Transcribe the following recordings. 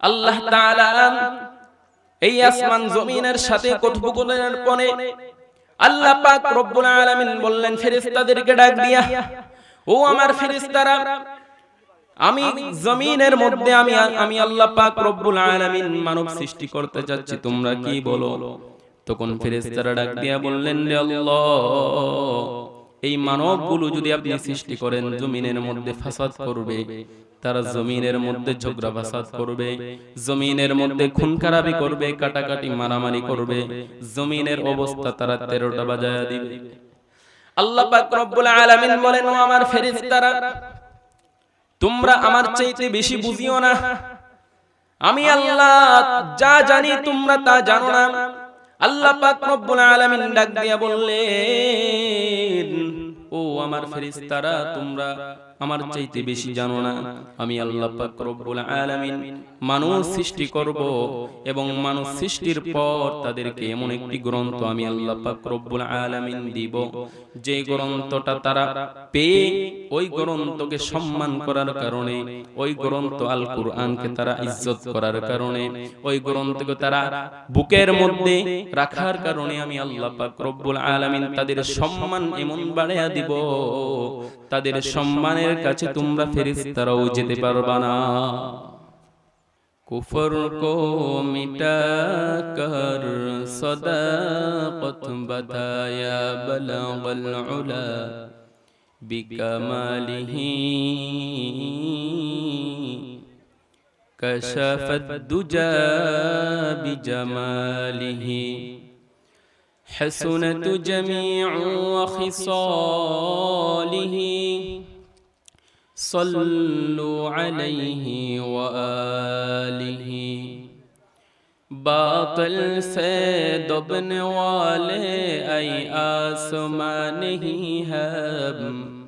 আল্লাহ এই আসমান জমিনের সাথে কথোপকথনের পরে আল্লাহ পাক রব্বুল আলামিন বললেন ফেরেশতাদেরকে ডাক দিয়া ও আমার ফেরেশতারা আমি জমিনের মধ্যে আমি আমি আল্লাহ পাক রব্বুল আলামিন মানব সৃষ্টি করতে যাচ্ছি তোমরা কি বলো? তখন ফেরেশতারা ডাক দিয়া বললেন রে আল্লাহ এই মানবগুলো যদি আপনি সৃষ্টি করেন জমিনের মধ্যে ফাসাদ করবে তারা জমিনের মধ্যে ঝগড়া ফাসাদ করবে জমিনের মধ্যে খুন খারাপি করবে কাটাকাটি মারামারি করবে জমিনের অবস্থা তারা তেরোটা বাজায় দিবে। আল্লাহ পাক রব্বুল আলামিন বলেন ও আমার ফেরেশতারা তোমরা আমার চাইতে বেশি বুঝিও না। আমি আল্লাহ যা জানি তোমরা তা জানো না। আল্লাহ পাক রব্বুল আলামিন ডাক দিয়া বললেন ও আমার ফেরিস্তারা তোমরা আমার চাইতে বেশি জানো না। আমি আল্লাহ পাক রব্বুল আলামিন মানুষ সৃষ্টি করব এবং মানুষ সৃষ্টির পর তাদেরকে এমন একটি গ্রন্থ আমি আল্লাহ পাক রব্বুল আলামিন দিব। যে গ্রন্থটা তারা পেয়ে ওই গ্রন্থকে সম্মান করার কারণে ওই গ্রন্থ আল কুরআনকে তারা ইজ্জত করার কারণে ওই গ্রন্থকে তারা বুকের মধ্যে রাখার কারণে আমি আল্লাহ পাক রব্বুল আলামিন তাদের সম্মান এমন বাড়াইয়া দিব। তাদের সম্মানের কোরআনের কাছে তোমরা ফেরেশতারাও যেতে পারবা না کفر کو مٹا کر صداقت بتایا بلغ العلا بکمالہ کشفت دجا بجمالہ حسنت جمیع وخصالہ صلوا عليه وآله. باطل سے دبنے والے ای آسمان ہی ہم.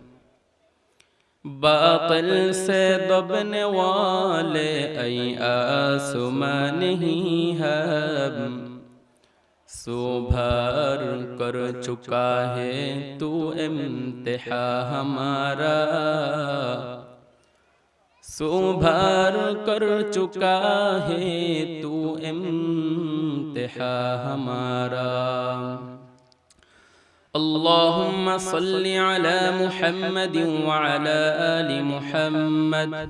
باطل سے دبنے والے ای آسمان ہی ہم. सुभर कर चुका है तू इम्तिहा हमारा सुभर कर चुका है तू इम्तिहा हमारा اللهم صل على محمد وعلى آل محمد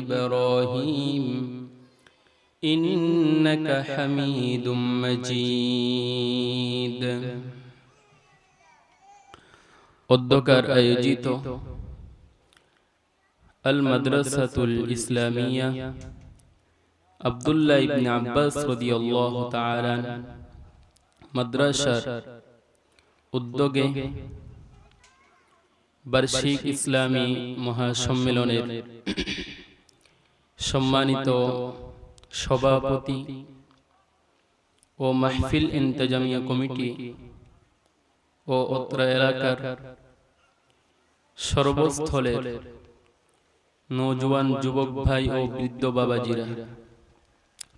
إبراهيم إنك حميد مجيد অধ্যকার আয়োজিত আল মাদ্রাসাতুল ইসলামিয়া আব্দুল্লাহ ইবনে আব্বাস রাদিয়াল্লাহু তাআলা মাদ্রাসার উদ্যোগে বার্ষিক ইসলামী মহাসম্মেলনের সম্মানিত সভাপতি ও মাহফিল ইন্তজামিয়া কমিটি ও অত্র এলাকার সর্বস্থলের নৌজওয়ান যুবক ভাই ও বৃদ্ধ বাবাজিরা।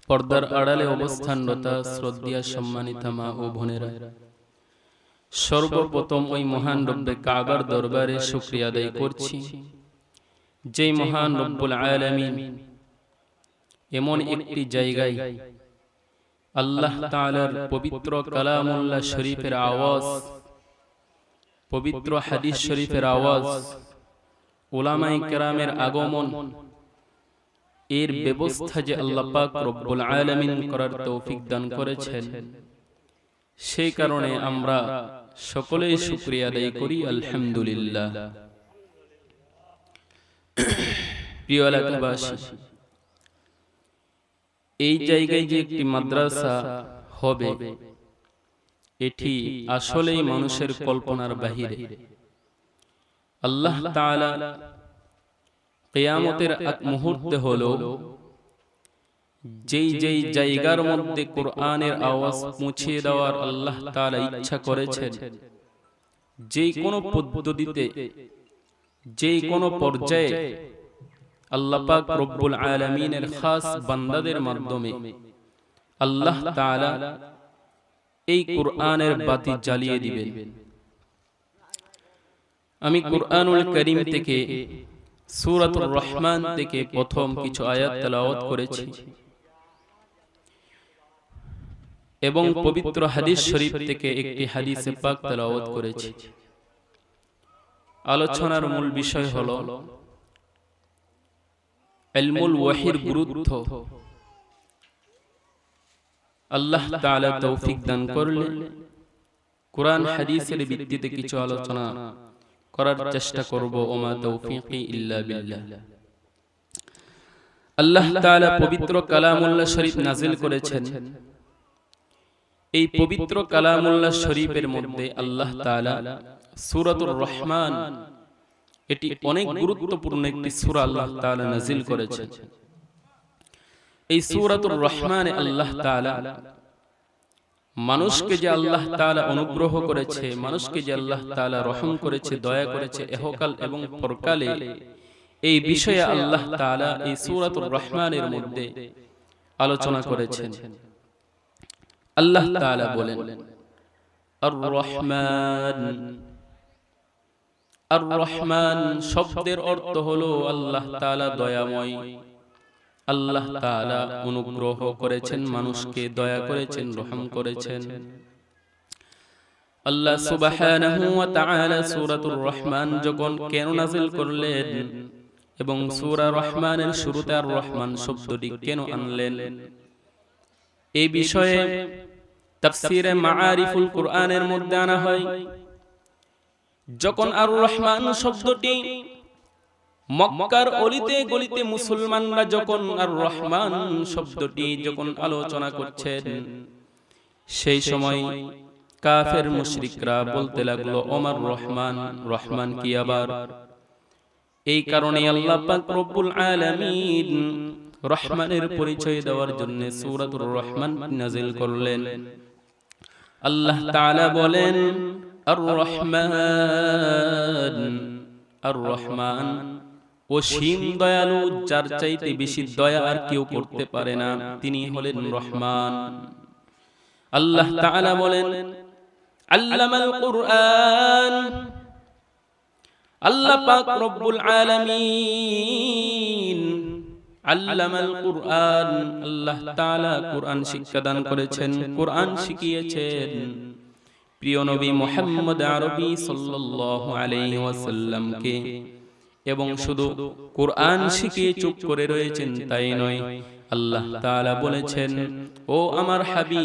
পর্দার আড়ালে অবস্থানরতা শ্রদ্ধা সম্মানিতা মা ও বোনেরা, সর্বপ্রথম ওই মহান রব্বে কাবার দরবারে শুক্রিয়া আদায় করছি। যেই মহান রব্বুল আলামিন এমন একটি জায়গায় আল্লাহ তাআলার পবিত্র কালামুল্লাহ শরীফের আওয়াজ পবিত্র হাদিস শরীফের আওয়াজ ওলামাই কেরামের আগমন এর ব্যবস্থা যে আল্লাহ পাক রব্বুল আলামিন করার তৌফিক দান করেছেন। সেই কারণে আমরা সকলেই শুকরিয়া আদায় করি আলহামদুলিল্লাহ। প্রিয় এলাকাবাসী এই জায়গায় যে একটি মাদ্রাসা হবে এটি আসলেই মানুষের কল্পনার বাহিরে। আল্লাহ তাআলা কিয়ামতের এক মুহূর্তে হলো যেই যেই জায়গার মধ্যে কোরআনের আওয়াজ পৌঁছে দেওয়ার আল্লাহ তাআলা ইচ্ছা করেছেন যে কোনো পদ্ধতিতে যে কোনো পর্যায়ে আল্লাহ পাক রব্বুল আলামিনের খাস বান্দাদের মাধ্যমে আল্লাহ তাআলা এই কোরআনের বাতি জ্বালিয়ে দিবেন। আমি কোরআনুল করিম থেকে সূরাতুর রহমান থেকে প্রথম কিছু আয়াত তেলাওয়াত করেছি। এবং পবিত্র হাদিস শরীফ থেকে একটি হাদিসে পাক তেলাওয়াত করেছি। আলোচনার মূল বিষয় হলো ইলমুল ওয়াহির গুরুত্ব আল্লাহ তাআলা তৌফিক দান করলে কোরআন হাদিসের ভিত্তিতে কিছু আলোচনা করার চেষ্টা করব ওমা তৌফিকি ইল্লা বিল্লাহ। আল্লাহ তাআলা পবিত্র কালামুল্লাহ শরীফ নাজিল করেছেন। এই পবিত্র কালামুল্লাহ শরীফের মধ্যে আল্লাহ তাআলা সূরাতুর রহমান এটি অনেক গুরুত্বপূর্ণ একটি সূরা আল্লাহ তাআলা নাজিল করেছেন এই সূরাতুর রহমানে আল্লাহ তাআলা মানুষকে যে আল্লাহ তাআলা অনুগ্রহ করেছে, মানুষকে যে আল্লাহ তাআলা রহম করেছে, দয়া করেছে, এহকাল এবং পরকালে এই বিষয়ে আল্লাহ তাআলা এই সূরাতুর রহমানের মধ্যে আলোচনা করেছেন। আল্লাহ তাআলা বলেন, আর রহমান আর রহমান শব্দের অর্থ হলো আল্লাহ তাআলা দয়াময়। আল্লাহ তাআলা অনুগ্রহ করেছেন মানুষকে দয়া করেছেন রহম করেছেন। আল্লাহ সুবহানাহু ওয়া তাআলা সূরাতুর রহমান যখন কেন নাযিল করলেন এবং সূরা রহমানের শুরুতে আর রহমান শব্দটি কেন আনলেন? এই বিষয়ে তাফসিরে মাআরিফুল কোরআনের মধ্যে আনা হয়। যখন আর রহমান শব্দটি মক্কার অলিতে গলিতে মুসলমানরা যখন আর রহমান শব্দটি যখন আলোচনা করছেন সেই সময় কাফের মুশরিকরা বলতে লাগল ওমর রহমান রহমান কি আবার? এই কারণে আল্লাহ পাক রব্বুল আলামিন রহমানের পরিচয় দেওয়ার জন্য সূরাতুর রহমান নাজিল করলেন। আল্লাহ তাআলা বলেন আর রহমান আর রহমান অসীম দয়ালু, যার চাইতে বেশি দয়া আর কেউ করতে পারে না, তিনি হলেন রহমান। আল্লাহ তাআলা বলেন, আল্লামাল কুরআন। আল্লাহ পাক রব্বুল আলামিন আল্লামাল কুরআন, আল্লাহ তাআলা কুরআন শিক্ষা দান করেছেন, কুরআন শিখিয়েছেন। প্রিয় নবী মুহাম্মদ আরবি সাল্লাল্লাহু আলাইহি ওয়াসাল্লামকে এবং শুধু কোরআন শিখিয়ে চুপ করে রয়েছেন তাই নয়। আল্লাহ তাআলা বলেছেন ও আমার হাবিব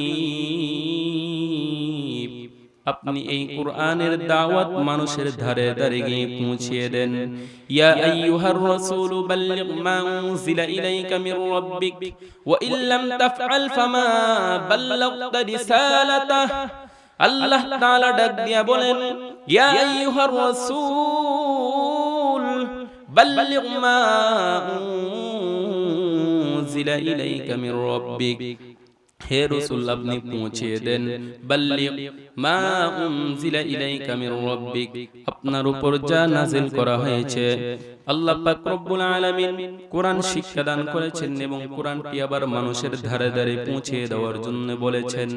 আপনি এই কোরআনের দাওয়াত মানুষের ধারে ধারে গিয়ে পৌঁছিয়ে দেন। ইয়া আইয়ুহার রাসূল বাল্লিগ মা উনজিলা ইলাইকা মির রাব্বিক। ওয়া ইল্লাম তাফআল ফামা বাল্লাগতা রিসালাতাহ। আল্লাহ তাআলা ডাক দিয়া বলেন, ইয়া আইয়ুহার রাসূল মা উনজিলা ইলাইকা মির রাব্বিক। হে আপনি পৌঁছে দেন। মা উনজিলা ইলাইকা মির রাব্বিক। আপনার উপর যা নাযিল করা হয়েছে, আল্লাহ পাক রব্বুল আলামিন কোরআন শিক্ষা দান করেছেন এবং কোরআনটি আবার মানুষের ধারে ধারে পৌঁছে দেওয়ার জন্য বলেছেন।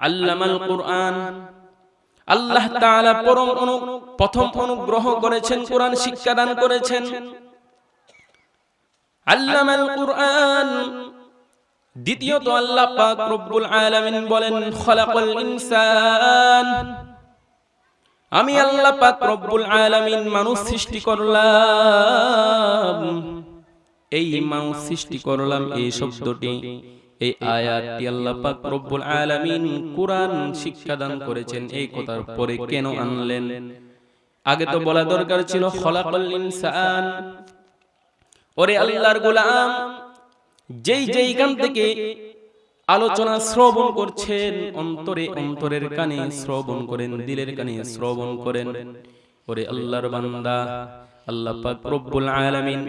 আল্লামাল কোরআন। আল্লাহ তাআলা পরম অনু প্রথম অনুগ্রহ করেছেন কোরআন শিক্ষা দান করেছেন। আল্লামাল কোরআন। দ্বিতীয়ত আল্লাহ পাক রব্বুল আলামিন বলেন খলাকাল ইনসান। আমি আল্লাহ পাক রব্বুল আলামিন মানুষ সৃষ্টি করলাম। এই মানুষ সৃষ্টি করলাম এই শব্দটি। এই আয়াতটি আল্লাহ পাক রব্বুল আলামিন কোরআন শিক্ষা দান করেছেন। এই কথার পরে কেন আনলেন? আগে তো বলা দরকার ছিল খলাকাল ইনসান। ওরে আল্লাহর গোলাম, যেই যেইখান থেকে আলোচনা শ্রবণ করছেন, অন্তরে অন্তরের কানে শ্রবণ করেন, দিলের কানে শ্রবণ করেন। ওরে আল্লাহর বান্দা, আল্লাহ পাক রব্বুল আলামিন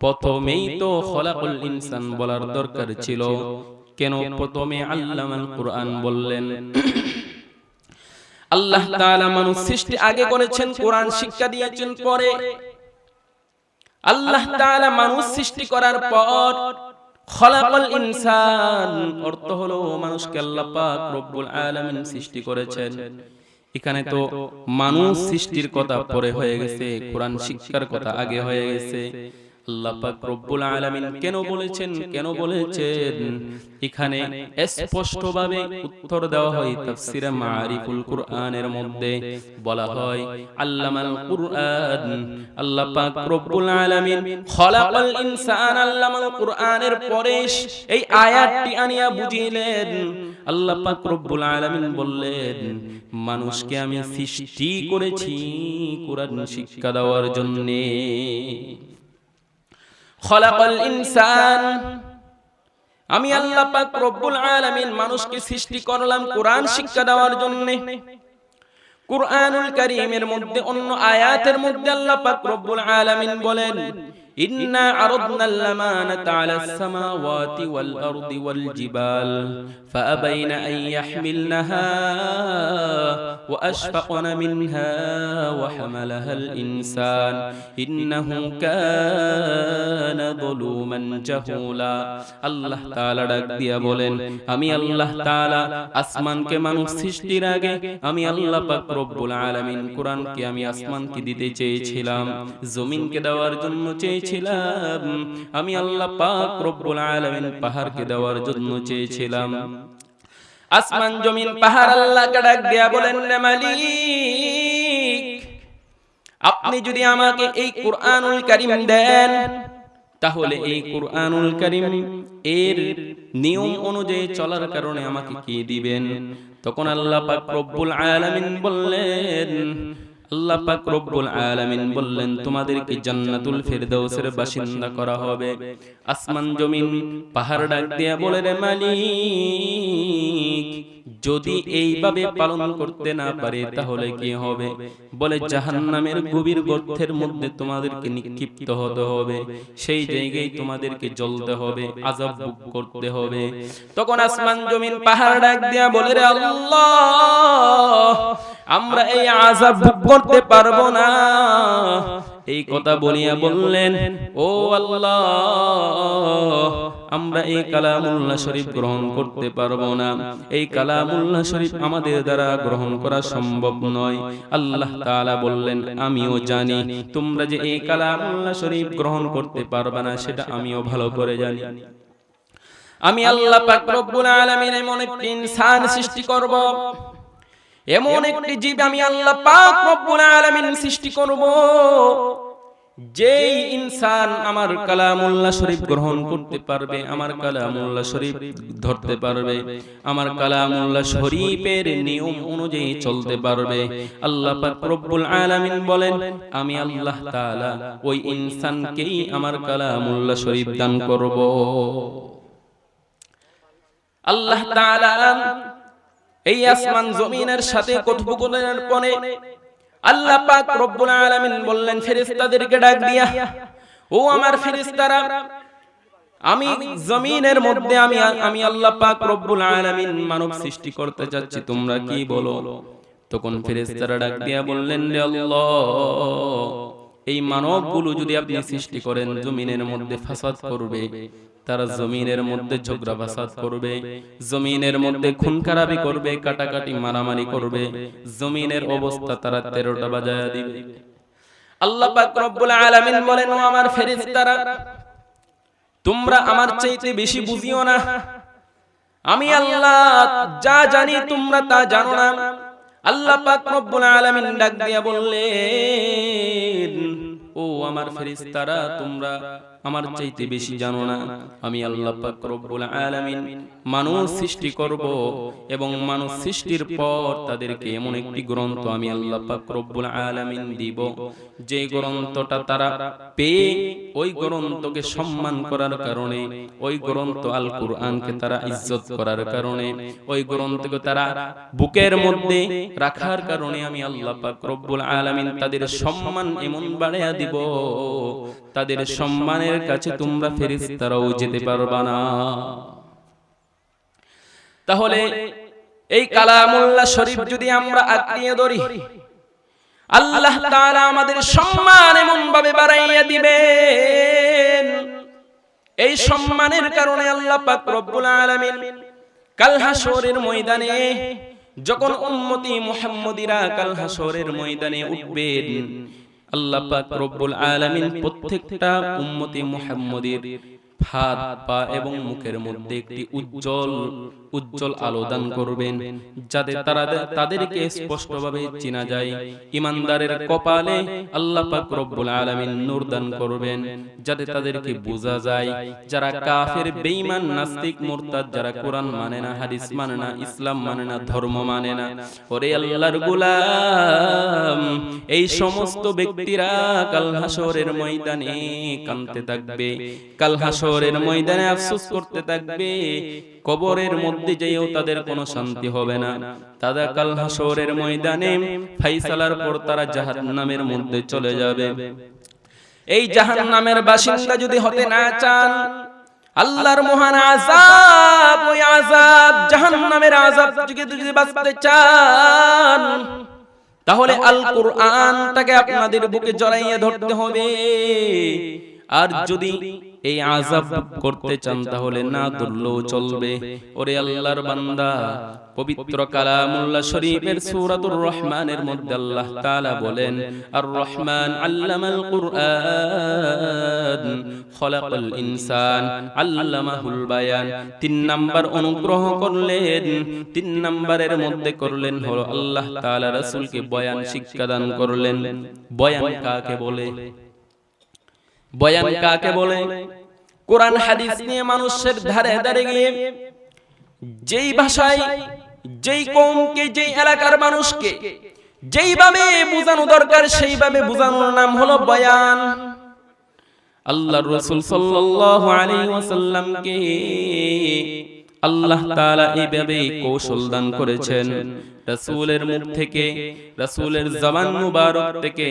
প্রথমেই তো খলাকুল ইনসান বলার দরকার ছিল। কেন প্রথমে আল্লামাল কোরআন বললেন? আল্লাহ তাআলা মানুষ সৃষ্টি আগে করেছেন কোরআন শিক্ষা দিয়েছেন পরে। আল্লাহ তাআলা মানুষ সৃষ্টি করার পর খলাকাল ইনসান অর্থ হলো মানুষকে আল্লাহ পাক রব্বুল আলামিন সৃষ্টি করেছেন। এখানে তো মানুষ সৃষ্টির কথা পরে হয়ে গেছে। কোরআন শিক্ষার কথা আগে হয়ে গেছে। আল্লাহ পাক রব্বুল আলামিন কেন বলেছেন? কেন বলেছেন? এখানে স্পষ্টভাবে উত্তর দেওয়া হয় তাফসিরে মারিফুল কুরআনের মধ্যে। বলা হয় আল্লামাল কুরআন। আল্লাহ পাক রব্বুল আলামিন খলাকাল ইনসান আল্লামাল কুরআনের পরে এই আয়াতটি আনিয়া বুঝিলেন। আল্লাহ পাক রব্বুল আলামিন বললেন মানুষকে আমি সৃষ্টি করেছি কোরআন শিক্ষা দেওয়ার জন্যে। খলাকাল ইনসান। আমি আল্লাহ পাক রব্বুল আলামিন মানুষকে সৃষ্টি করলাম কোরআন শিক্ষা দেওয়ার জন্য। কুরআনুল কারীমের মধ্যে অন্য আয়াতের মধ্যে আল্লাহ পাক রব্বুল আলামিন বলেন সামাওয়াতি ওয়াল আরদি ওয়াল জিবাল ফাআবাইনা আন ইয়াহমিলনাহা ওয়া আশফাকনা মিনহা ওয়া হামালাহা আল-ইনসান ইন্নাহু কানা যুলুমান জাহুলা। আল্লাহ তাআলা ডাক দিয়া বলেন, আমি আল্লাহ তাআলা আসমানকে মানুষ সৃষ্টির আগে, আমি আল্লাহ পাক রব্বুল আলামিন কোরআনকে আমি আসমানকে দিতে চেয়েছিলাম, জমিনকে দেওয়ার জন্য চেয়েছিলাম। আমি আল্লাহ পাক রব্বুল আলামিন পাহাড়কে দেওয়ার জন্য চেয়েছিলাম। আসমান, জমিন, পাহাড় আল্লাহকে ডাক দিয়া বলেন রে মালিক, আপনি যদি আমাকে এই কোরআনুল কারীম দেন, তাহলে এই কোরআনুল কারীম এর নিয়ম অনুযায়ী চলার কারণে আমাকে কি দিবেন? তখন আল্লাহ পাক রব্বুল আলামিন বললেন আল্লাহ পাক রব্বুল আলামিন বললেন, তোমাদেরকে জান্নাতুল ফেরদাউসের বাসিন্দা করা হবে। আসমান জমিন, পাহাড় ডাক দিয়া বলে, রে মালিক যদি এইভাবে পালন করতে না পারে তাহলে কি হবে? বলে জাহান্নামের গভীর গর্তের মধ্যে তোমাদেরকে নিক্ষিপ্ত হতে হবে। সেই জায়গায় তোমাদেরকে জ্বলতে হবে আযাব ভোগ করতে হবে। তখন আসমান জমিন পাহাড় ডাক দিয়া বলে রে আল্লাহ আমরা এই আযাব ভোগ করতে পারব না। এই কথা বলিয়া বললেন ও আল্লাহ আমরা এই কালামুল্লাহ শরীফ গ্রহণ করতে পারব না। এই কালামুল্লাহ শরীফ আমাদের দ্বারা গ্রহণ করা সম্ভব নয়। আল্লাহ তাআলা বললেন, আমিও জানি, তোমরা যে এই কালামুল্লাহ শরীফ গ্রহণ করতে পারবে না, সেটা আমিও ভালো করে জানি। আমি আল্লাহ এমন একটি ইনসান সৃষ্টি করব, এমন একটি জীব আমি আল্লাহ পাক রব্বুল আলামিন সৃষ্টি করব যেই ইনসান আমার কালামুল্লাহ শরীফ গ্রহণ করতে পারবে, আমার কালামুল্লাহ শরীফ ধরতে পারবে, আমার কালামুল্লাহ শরীফের নিয়ম অনুযায়ী চলতে পারবে। আল্লাহ পাক রব্বুল আলামিন বলেন, আমি আল্লাহ তাআলা ওই ইনসানকেই আমার কালামুল্লাহ শরীফ দান করব। আল্লাহ তাআলা এই আসমান জমিনের সাথে কথোপকথনের পরে আল্লাহ পাক রব্বুল আলামিন বললেন, ফেরেশতাদেরকে ডাক দিয়া, ও আমার ফেরেশতারা, আমি জমিনের মধ্যে আমি আমি আল্লাহ পাক রব্বুল আলামিন মানব সৃষ্টি করতে যাচ্ছি তোমরা কি বলো? তখন ফেরেশতারা ডাক দিয়া বললেন রে আল্লাহ এই মানবগুলো যদি আপনি সৃষ্টি করেন জমিনের মধ্যে ফাসাদ করবে তারা জমিনের মধ্যে ঝগড়া ফাসাদ করবে জমিনের মধ্যে খুন খারাপি করবে কাটাকাটি মারামারি করবে জমিনের অবস্থা তারা তেরোটা বাজায় দিবে। আল্লাহ পাক রব্বুল আলামিন বলেন ও আমার ফেরেশতারা তোমরা আমার চাইতে বেশি বুঝিও না। আমি আল্লাহ যা জানি তোমরা তা জানো না। আল্লাহ পাক রব্বুল আলামিন ডাক দিয়া বললেন ও আমার ফেরিস্তারা তোমরা আমার চাইতে বেশি জানো না। আমি আল্লাহ পাক রব্বুল আলামিন মানুষ সৃষ্টি করব এবং মানুষ সৃষ্টির পর তাদেরকে এমন একটি গ্রন্থ আমি আল্লাহ পাক রব্বুল আলামিন দিব। যে গ্রন্থটা তারা পেয়ে ওই গ্রন্থকে সম্মান করার কারণে ওই গ্রন্থ আল কুরআনকে তারা ইজ্জত করার কারণে ওই গ্রন্থকে তারা বুকের মধ্যে রাখার কারণে আমি আল্লাহ পাক রব্বুল আলামিন তাদের সম্মান এমন বাড়াইয়া দিব। তাদের সম্মানের আসমানের কাছে তোমরা ফেরেশতারাও যেতে পারবা না। তাহলে এই কালামুল্লাহ শরীফ যদি আমরা আঁকড়িয়ে ধরি, আল্লাহ তাআলা আমাদের সম্মান এমন ভাবে বাড়াইয়া দিবেন। এই সম্মানের কারণে আল্লাহ পাক রব্বুল আলামিন কাল ময়দানে যখন উম্মতি মুহাম্মদিরা কাল হাসরের ময়দানে উঠবেন আল্লাহ পাক রব্বুল আলামিন প্রত্যেকটা উম্মতি মুহাম্মদির হাত পা এবং মুখের মধ্যে একটি উজ্জ্বল উজ্জ্বল আলো দান করবেন যাতে তারা তাদেরকে স্পষ্টভাবে চেনা যায়। ইমানদারের কপালে আল্লাহ পাক রব্বুল আলামিন নূর দান করবেন যাতে তাদেরকে বোঝা যায় যারা কাফের বেঈমান নাস্তিক মুরতাদ যারা কোরআন মানে না হাদিস মানে না ইসলাম মানে না ধর্ম মানে না। ওরে আল্লাহর গোলাম এই সমস্ত ব্যক্তিরা কাল হাসরের ময়দানে কাঁদতে থাকবে। কাল হাসরের ময়দানে আফসোস করতে থাকবে। কবরের মধ্যে যেও তাদের কোনো শান্তি হবে না। তারা কাল হাসরের ময়দানে ফাইসালার পর তারা জাহান্নামের মধ্যে চলে যাবে। এই জাহান্নামের বাসিন্দা যদি হতে না চান, আল্লাহর মহান আযাব, ওই আযাব, জাহান্নামের আযাব থেকে যদি বাঁচতে চান, তাহলে আল কোরআনটাকে আপনাদের বুকে জড়াইয়া ধরতে হবে। আর যদি এই আযাব করতে চান, তাহলে না ধরলেও চলবে। ওরে আল্লাহর বান্দা, পবিত্র কালামুল্লাহ শরীফের সূরাতুর রহমানের মধ্যে আল্লাহ তাআলা বলেন আর রহমান আল্লামাল কুরআন, খলাকাল ইনসান, আল্লামাহুল বায়ান। তিন নাম্বার অনুগ্রহ করলেন, তিন নাম্বারের মধ্যে করলেন হলো আল্লাহ তাআলা রাসূলকে বয়ান শিক্ষা দান করলেন। বয়ান কাকে বলে? বয়ান কাকে বলে? কোরআন হাদিস নিয়ে মানুষের ধারে ধারে গিয়ে যেই ভাষায় যেই কৌমকে যেই এলাকার মানুষকে যেইভাবে বোঝানো দরকার সেইভাবে বোঝানোর নাম হলো বয়ান। আল্লাহর রাসূল সাল্লাল্লাহু আলাইহি ওয়াসাল্লামকে আল্লাহ তাআলা এইভাবে কৌশল দান করেছেন। রাসূলের মুখ থেকে রাসূলের জবান মুবারক থেকে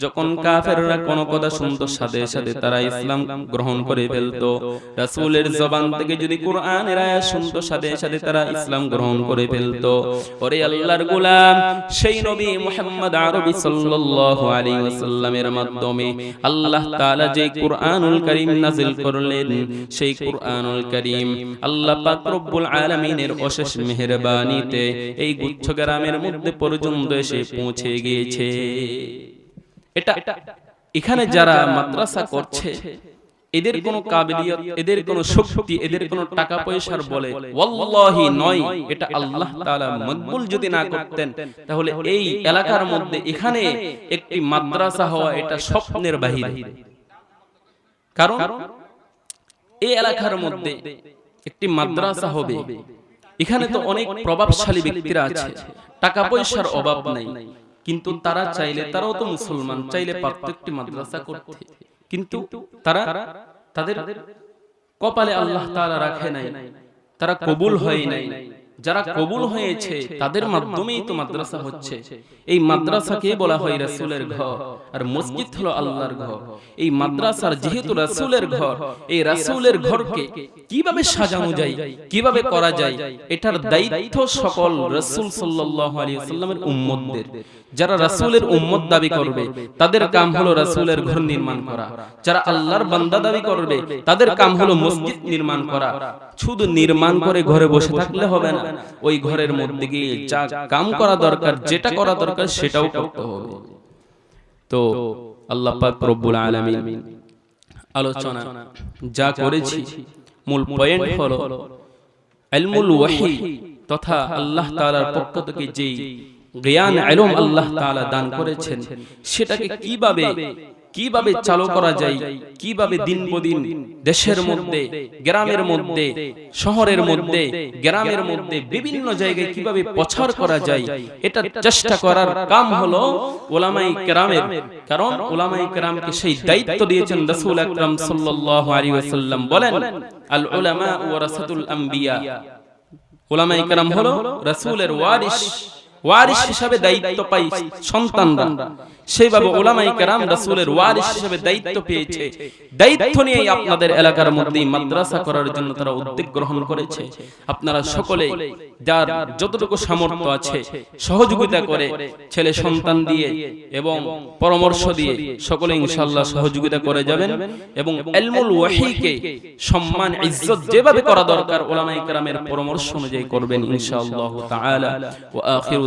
যখন কাফেররা কোন কথা শুনতো সাথে সাথে তারা ইসলাম গ্রহণ করে ফেলতো। রাসূলের জবান থেকে যদি কোরআনের আয়াত শুনতো সাথে সাথে তারা ইসলাম গ্রহণ করে ফেলতো। ওরে আল্লাহর গোলাম সেই নবী মুহাম্মদ আরবি সাল্লাল্লাহু আলাইহি ওয়াসাল্লামের মাধ্যমে আল্লাহ তাআলা যে কোরআনুল কারীম নাযিল করলেন সেই কোরআনুল কারীম আল্লাহ পাক রব্বুল আলামিনের অশেষ মেহেরবানিতে এই গুচ্ছ গ্রামের মধ্যে পর্যন্ত এসে পৌঁছে গিয়েছে। এটা এখানে যারা মাদ্রাসা করছে, এদের কোনো কাবিলিয়ত, এদের কোনো শক্তি, এদের কোনো টাকা পয়সার বলে ওয়াল্লাহি নয়, এটা আল্লাহ তাআলা মকবুল যদি না করতেন, তাহলে এই এলাকার মধ্যে এখানে একটি মাদ্রাসা হওয়া এটা স্বপ্নের বাহিরে। কারণ এই এলাকার মধ্যে একটি মাদ্রাসা হবে। এখানে তো অনেক প্রভাবশালী ব্যক্তিরা আছে। টাকা পয়সার অভাব নাই। কিন্তু তারা চাইলে তারাও তো মুসলমান চাইলে প্রত্যেকটি মাদ্রাসা করতে। কিন্তু তারা তাদের কপালে আল্লাহ তাআলা রাখে নাই। তারা কবুল হয় নাই। যারা কবুল হয়েছে তাদের মাধ্যমেই তো মাদ্রাসা হচ্ছে। এই মাদ্রাসাকে বলা হয় রাসূলের ঘর। আর মসজিদ হলো আল্লাহর ঘর। এই মাদ্রাসার যেহেতু রাসূলের ঘর এই রাসূলের ঘরকে কীভাবে সাজানো যায় কীভাবে করা যায় এটার দায়িত্ব সকল রাসুল সাল্লাল্লাহু আলাইহি সাল্লামের উম্মতদের। যারা রাসূলের উম্মত দাবি করবে তাদের কাম হলো রাসূলের ঘর নির্মাণ করা। যারা আল্লাহর বান্দা দাবি করবে তাদের কাম হলো মসজিদ নির্মাণ করা। শুধু নির্মাণ করে ঘরে বসে থাকলে হবে না। ওই ঘরের মধ্যে গিয়ে যা কাম করা দরকার যেটা করা দরকার সেটাও করতে হবে। তো আল্লাহ পাক রব্বুল আলামিন আলোচনা যা করেছি মূল পয়েন্ট হলো ইলমুল ওয়াহি তথা আল্লাহ তাআলার পক্ষ থেকে যেই জ্ঞান ইলম আল্লাহ তাআলা দান করেছেন। সেটাকে কীভাবে কীভাবে চালু করা যায়? কীভাবে দিন বদিন দেশের মধ্যে গ্রামের মধ্যে শহরের মধ্যে গ্রামের মধ্যে বিভিন্ন জায়গায় কীভাবে প্রচার করা যায়? এটা চেষ্টা করার কাম হলো ওলামাই কেরামের। কারণ ওলামাই কেরামকে সেই দায়িত্ব দিয়েছেন রাসূল আকরাম সাল্লাল্লাহু আলাইহি ওয়াসাল্লাম। বলেন আল উলামা ওয়ারাসাতুল আম্বিয়া। ওলামাই কেরাম হলো রাসূলের ওয়ারিস ওয়ারিস হিসাবে দায়িত্ব পাই সন্তানরা। সেইভাবে ওলামাই কেরাম রাসূলের ওয়ারিস হিসাবে দায়িত্ব পেয়েছে। দায়িত্ব নিয়ে আপনাদের এলাকার মধ্যে মাদ্রাসা করার জন্য তারা উদ্যোগ গ্রহণ করেছে। আপনারা সকলে যার যতটুকু সামর্থ্য আছে, সহযোগিতা করে ছেলে সন্তান দিয়ে এবং পরামর্শ দিয়ে সকলে ইনশাআল্লাহ সহযোগিতা করে যাবেন এবং ইলমুল ওয়াহিকে সম্মান, ইজ্জত যেভাবে করা দরকার ওলামাই কেরামের পরামর্শ অনুযায়ী করবেন ইনশাআল্লাহ তাআলা। ওয়া আখিরু